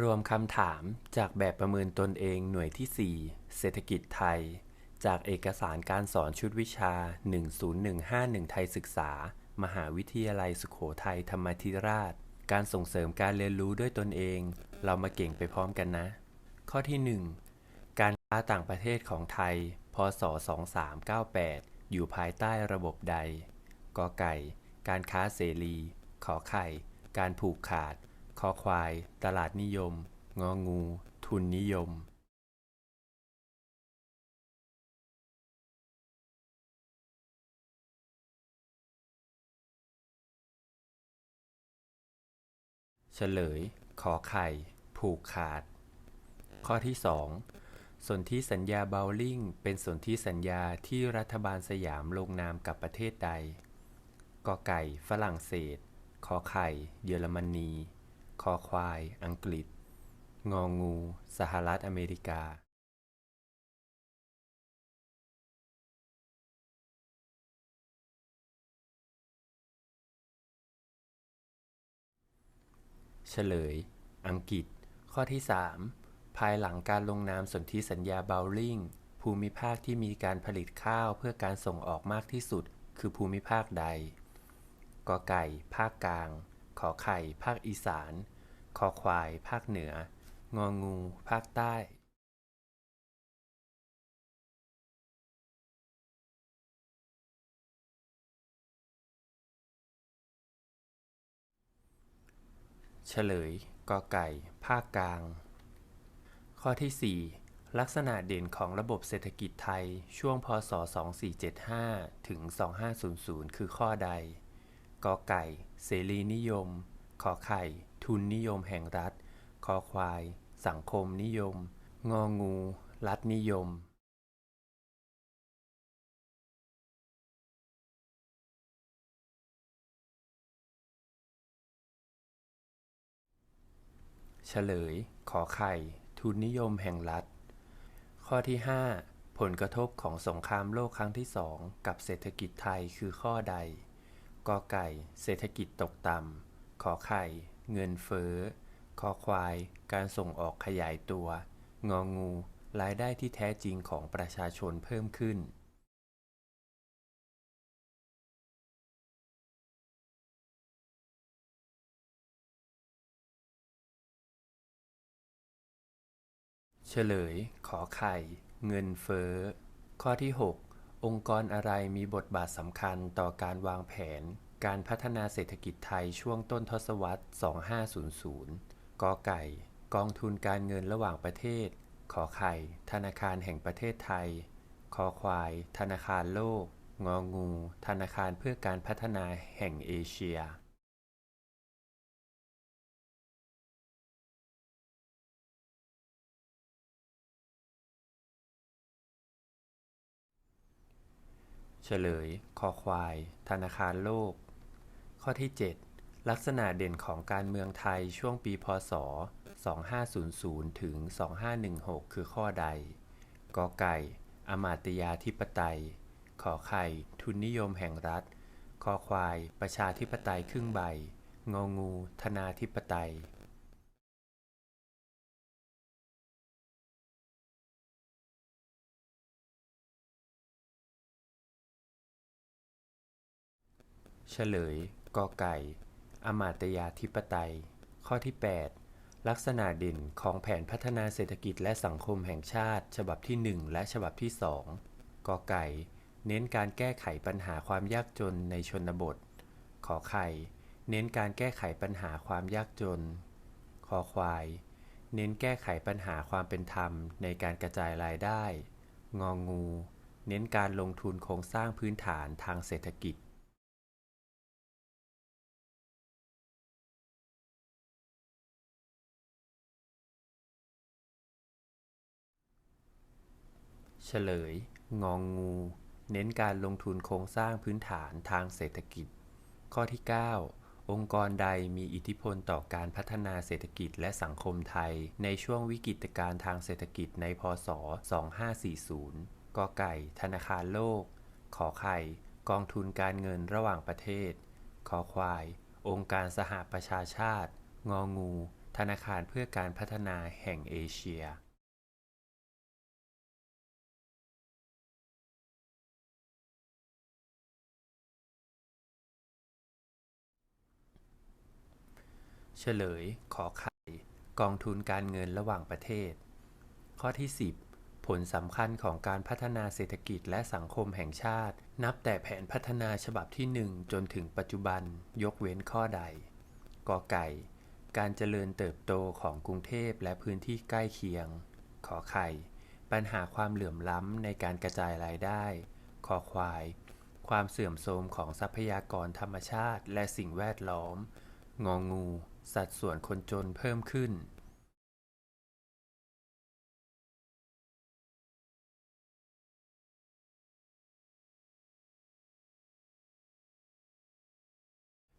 รวมคำถามจากแบบประเมินตนเองหน่วยที่ 4 เศรษฐกิจไทย จากเอกสารการสอนชุดวิชา 10151 ไทยศึกษา มหาวิทยาลัยสุโขทัยธรรมธิราช การส่งเสริมการเรียนรู้ด้วยตนเอง เรามาเก่งไปพร้อมกันนะ ข้อที่ 1 การค้าต่างประเทศของไทย พศ 2398 อยู่ภายใต้ระบบใดกไก่ การค้าเสรี ขอไข่ การผูกขาด คอควาย ตลาดนิยม งองู ทุนนิยมเฉลย ขอไข่ ผูกขาด ข้อที่ 2 สนธิสัญญาเบลลิงเป็นสนธิสัญญาที่รัฐบาลสยามลงนามกับประเทศใดกไก่ ฝรั่งเศส ขอไข่ เยอรมนี คอควาย อังกฤษ งองู สหรัฐอเมริกาเฉลย อังกฤษ ข้อที่ 3 ภายหลังการลงนามสนธิสัญญาเบลลิงภูมิภาคที่มีการผลิตข้าวเพื่อการส่งออกมากที่สุด คือภูมิภาคใดกไก่ ภาคกลาง ขอไข่ ภาคอีสาน คอควาย ภาคเหนือ งองู ภาคใต้เฉลยกอไก่ ภาคกลาง ข้อที่ 4 ลักษณะเด่นของระบบเศรษฐกิจไทยช่วงพศ 2475 ถึง 2500 คือข้อใด กอไก่ เสรีนิยม ขอไข่ ทุนนิยมแห่งรัฐ คอควาย สังคมนิยม งองู รัฐนิยมเฉลย ขอไข่ ทุนนิยมแห่งรัฐ ข้อที่ 5 ผลกระทบของสงครามโลกครั้งที่สองกับเศรษฐกิจไทยคือข้อใดกไก่ เศรษฐกิจตกต่ำ ขอไข่ เงินเฟ้อ คอควาย การส่งออกขยายตัว งองู รายได้ที่แท้จริงของประชาชนเพิ่มขึ้น เฉลย ขอไข่ เงินเฟ้อ ข้อที่ 6 องค์กรอะไรมีบทบาทสำคัญต่อการวางแผน การพัฒนาเศรษฐกิจไทยช่วงต้นทศวรรษ 2500 กไก่ กองทุนการเงินระหว่างประเทศ ขอไข่ ธนาคารแห่งประเทศไทย คอควาย ธนาคารโลก งองู ธนาคารเพื่อการพัฒนาแห่งเอเชียเฉลย คอควาย ธนาคารโลก ข้อที่ 7 ลักษณะเด่นของการเมืองไทยช่วงปีพศ 2500 ถึง 2516 คือข้อใด กไก่ อมาตยาธิปไตย ขอไข่ ทุนนิยมแห่งรัฐ คอควาย ประชาธิปไตยครึ่งใบ งองู ธนาธิปไตยเฉลย กไก่ อมาตยาธิปไตย ข้อที่ 8 ลักษณะเด่นของแผนพัฒนาเศรษฐกิจและสังคมแห่งชาติ ฉบับที่ 1 และฉบับที่ 2กไก่ เน้นการแก้ไขปัญหาความยากจนในชนบท ขอไข่ เน้นการแก้ไขปัญหาความยากจน คอควาย เน้นแก้ไขปัญหาความเป็นธรรมในการกระจายรายได้ งองูเน้นการลงทุนโครงสร้างพื้นฐานทางเศรษฐกิจ เฉลย งองู เน้นการลงทุนโครงสร้างพื้นฐานทางเศรษฐกิจ ข้อที่ 9 องค์กรใดมีอิทธิพลต่อการพัฒนาเศรษฐกิจและสังคมไทย ในช่วงวิกฤตการณ์ทางเศรษฐกิจในพศ 2540 กไก่ ธนาคารโลก ขอไข่ กองทุนการเงินระหว่างประเทศคอควาย องค์การสหประชาชาติ งองู ธนาคารเพื่อการพัฒนาแห่งเอเชีย เฉลย ขอไข่ กองทุนการเงินระหว่างประเทศ ข้อที่ 10 ผลสำคัญของการพัฒนาเศรษฐกิจและสังคมแห่งชาติ นับแต่แผนพัฒนาฉบับที่ 1 จนถึงปัจจุบัน ยกเว้นข้อใด กอไก่ การเจริญเติบโตของกรุงเทพและพื้นที่ใกล้เคียง ขอไข่ ปัญหาความเหลื่อมล้ำในการกระจายรายได้ คอควายความเสื่อมโทรมของทรัพยากรธรรมชาติและสิ่งแวดล้อม งองู สัดส่วนคนจนเพิ่มขึ้น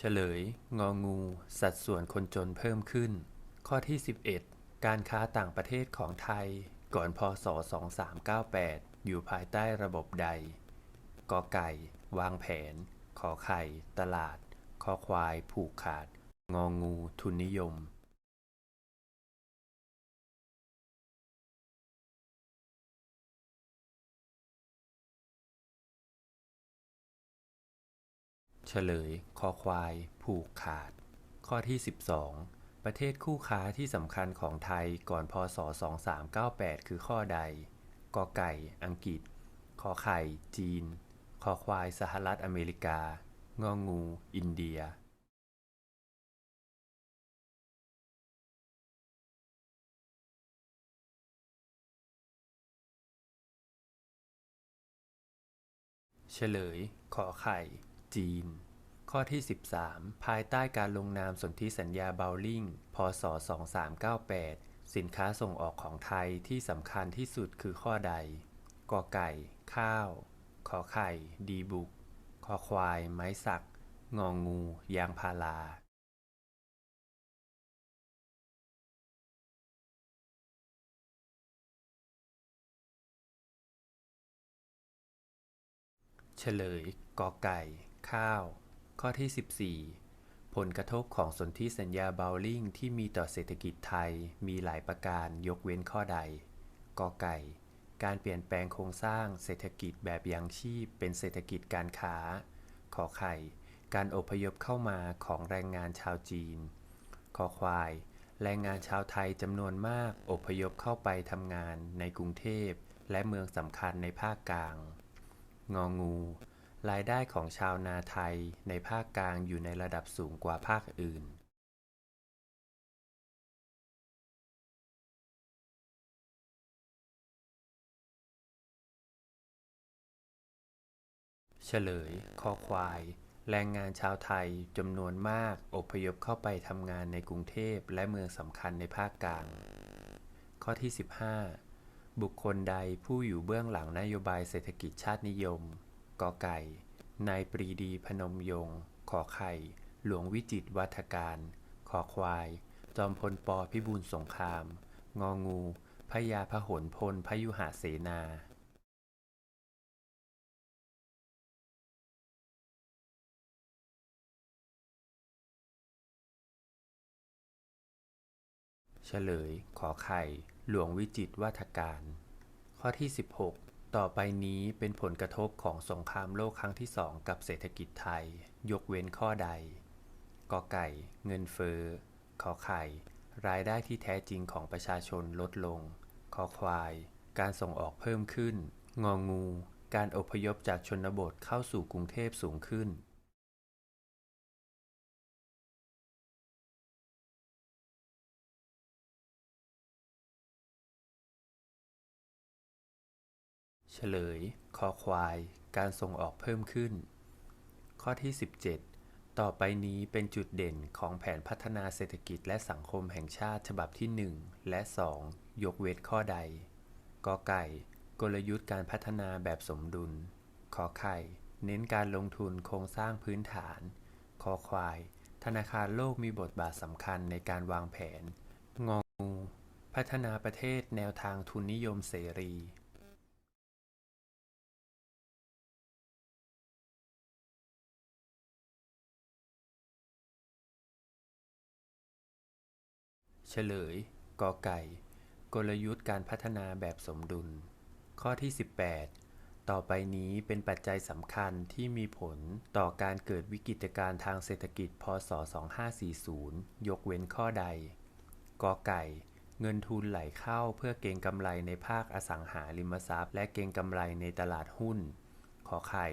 เฉลย งองู สัดส่วนคนจนเพิ่มขึ้น ข้อที่ 11 การค้าต่างประเทศของไทย ก่อนพศ 2398 อยู่ภายใต้ระบบใด กอไก่ วางแผน ขอไข่ ตลาด คอควาย ผูกขาด งองู ทุนนิยมเฉลย คอควาย ผูกขาด ข้อที่ 12 ประเทศคู่ค้าที่สำคัญของไทยก่อนพศ 2398 คือข้อใด กอไก่ อังกฤษขอไข่ จีน คอควาย สหรัฐอเมริกา งองู อินเดีย เฉลย ขอไข่ จีน ข้อที่ 13 ภายใต้การลงนามสนธิสัญญาเบลลิงพศ 2398 สินค้าส่งออกของไทยที่สำคัญที่สุดคือข้อใด กอไก่ ข้าว ขอไข่ ดีบุก คอควาย ไม้สัก งองู ยางพารา เฉลยกอไก่ ข้าว ข้อที่ 14 ผลกระทบของสนธิสัญญาเบลลิงที่มีต่อเศรษฐกิจไทยมีหลายประการยกเว้นข้อใดกอไก่ การเปลี่ยนแปลงโครงสร้างเศรษฐกิจแบบยังชีพ เป็นเศรษฐกิจการค้า ขอไข่ การอพยพเข้ามาของแรงงานชาวจีนคอควาย แรงงานชาวไทยจำนวนมากอพยพเข้าไปทำงานในกรุงเทพ และเมืองสำคัญในภาคกลาง งองู รายได้ของชาวนาไทยในภาคกลางอยู่ในระดับสูงกว่าภาคอื่นเฉลย คอควาย แรงงานชาวไทยจำนวนมากอพยพเข้าไปทำงานในกรุงเทพและเมืองสำคัญในภาคกลาง ข้อที่ 15 บุคคลใดผู้อยู่เบื้องหลังนโยบายเศรษฐกิจชาตินิยม กอไก่ นายปรีดีพนมยงค์ขอไข่ หลวงวิจิตรวัฒการ ขอควาย จอมพลปพิบูลสงคราม งองูพญาพหลพลพยุหเสนา เฉลย ขอไข่ หลวงวิจิตวัฒการ ข้อที่ 16 ต่อไปนี้เป็นผลกระทบของสงครามโลกครั้งที่สองกับเศรษฐกิจไทย ยกเว้นข้อใด กอไก่ เงินเฟ้อ ขอไข่ รายได้ที่แท้จริงของประชาชนลดลงคอควาย การส่งออกเพิ่มขึ้น งองู การอพยพจากชนบทเข้าสู่กรุงเทพสูงขึ้น เฉลย คอควาย การส่งออกเพิ่มขึ้น ข้อที่ 17 ต่อไปนี้เป็นจุดเด่นของแผนพัฒนาเศรษฐกิจและสังคมแห่งชาติฉบับที่ 1 และ 2 ยกเว้นข้อใด กอไก่ กลยุทธ์การพัฒนาแบบสมดุล ขอไข่ เน้นการลงทุนโครงสร้างพื้นฐาน คอควาย ธนาคารโลกมีบทบาทสำคัญในการวางแผน งองู พัฒนาประเทศแนวทางทุนนิยมเสรี เฉลย กอไก่ กลยุทธ์การพัฒนาแบบสมดุล ข้อที่ 18 ต่อไปนี้เป็นปัจจัยสำคัญที่มีผลต่อการเกิดวิกฤตการณ์ทางเศรษฐกิจ พศ 2540 ยกเว้นข้อใด กอไก่ เงินทุนไหลเข้าเพื่อเก็งกำไรในภาคอสังหาริมทรัพย์ และเก็งกำไรในตลาดหุ้น ขอไข่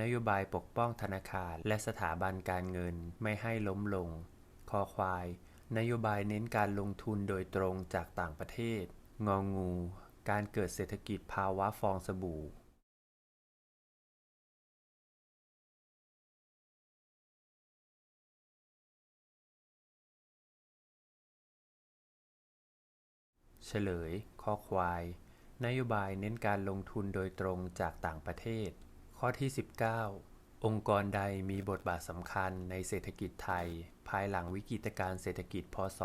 นโยบายปกป้องธนาคารและสถาบันการเงินไม่ให้ล้มลง คอควาย นโยบายเน้นการลงทุนโดยตรงจากต่างประเทศ งองู การเกิดเศรษฐกิจภาวะฟองสบู่เฉลย ข้อควาย นโยบายเน้นการลงทุนโดยตรงจากต่างประเทศ ข้อที่ 19 องค์กรใดมีบทบาทสำคัญในเศรษฐกิจไทย ภายหลังวิกฤตการเศรษฐกิจ พศ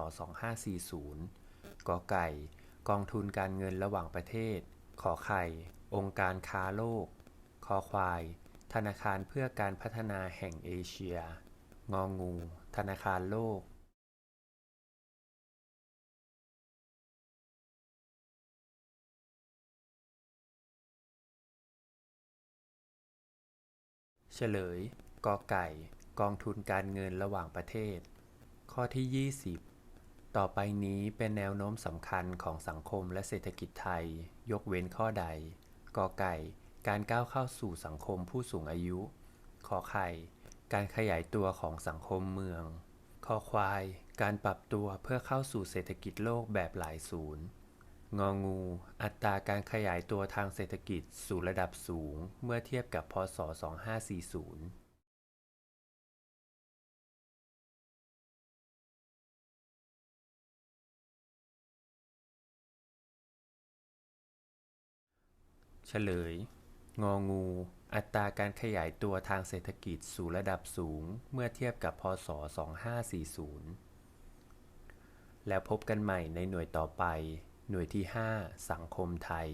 2540กอไก่ กองทุนการเงินระหว่างประเทศ ขอไข่ องค์การค้าโลก คอควาย ธนาคารเพื่อการพัฒนาแห่งเอเชีย งองู ธนาคารโลก เฉลย กอไก่ กองทุนการเงินระหว่างประเทศ ข้อที่ 20 ต่อไปนี้เป็นแนวโน้มสำคัญของสังคมและเศรษฐกิจไทย ยกเว้นข้อใด กอไก่ การก้าวเข้าสู่สังคมผู้สูงอายุ ขอไข่ การขยายตัวของสังคมเมือง คอควาย การปรับตัวเพื่อเข้าสู่เศรษฐกิจโลกแบบหลายศูนย์ งองู อัตราการขยายตัวทางเศรษฐกิจสู่ระดับสูงเมื่อเทียบกับพศ 2540เฉลย งองู อัตราการขยายตัวทางเศรษฐกิจสู่ระดับสูงเมื่อเทียบกับพศ 2540 แล้วพบกันใหม่ในหน่วยต่อไป หน่วยที่ 5 สังคมไทย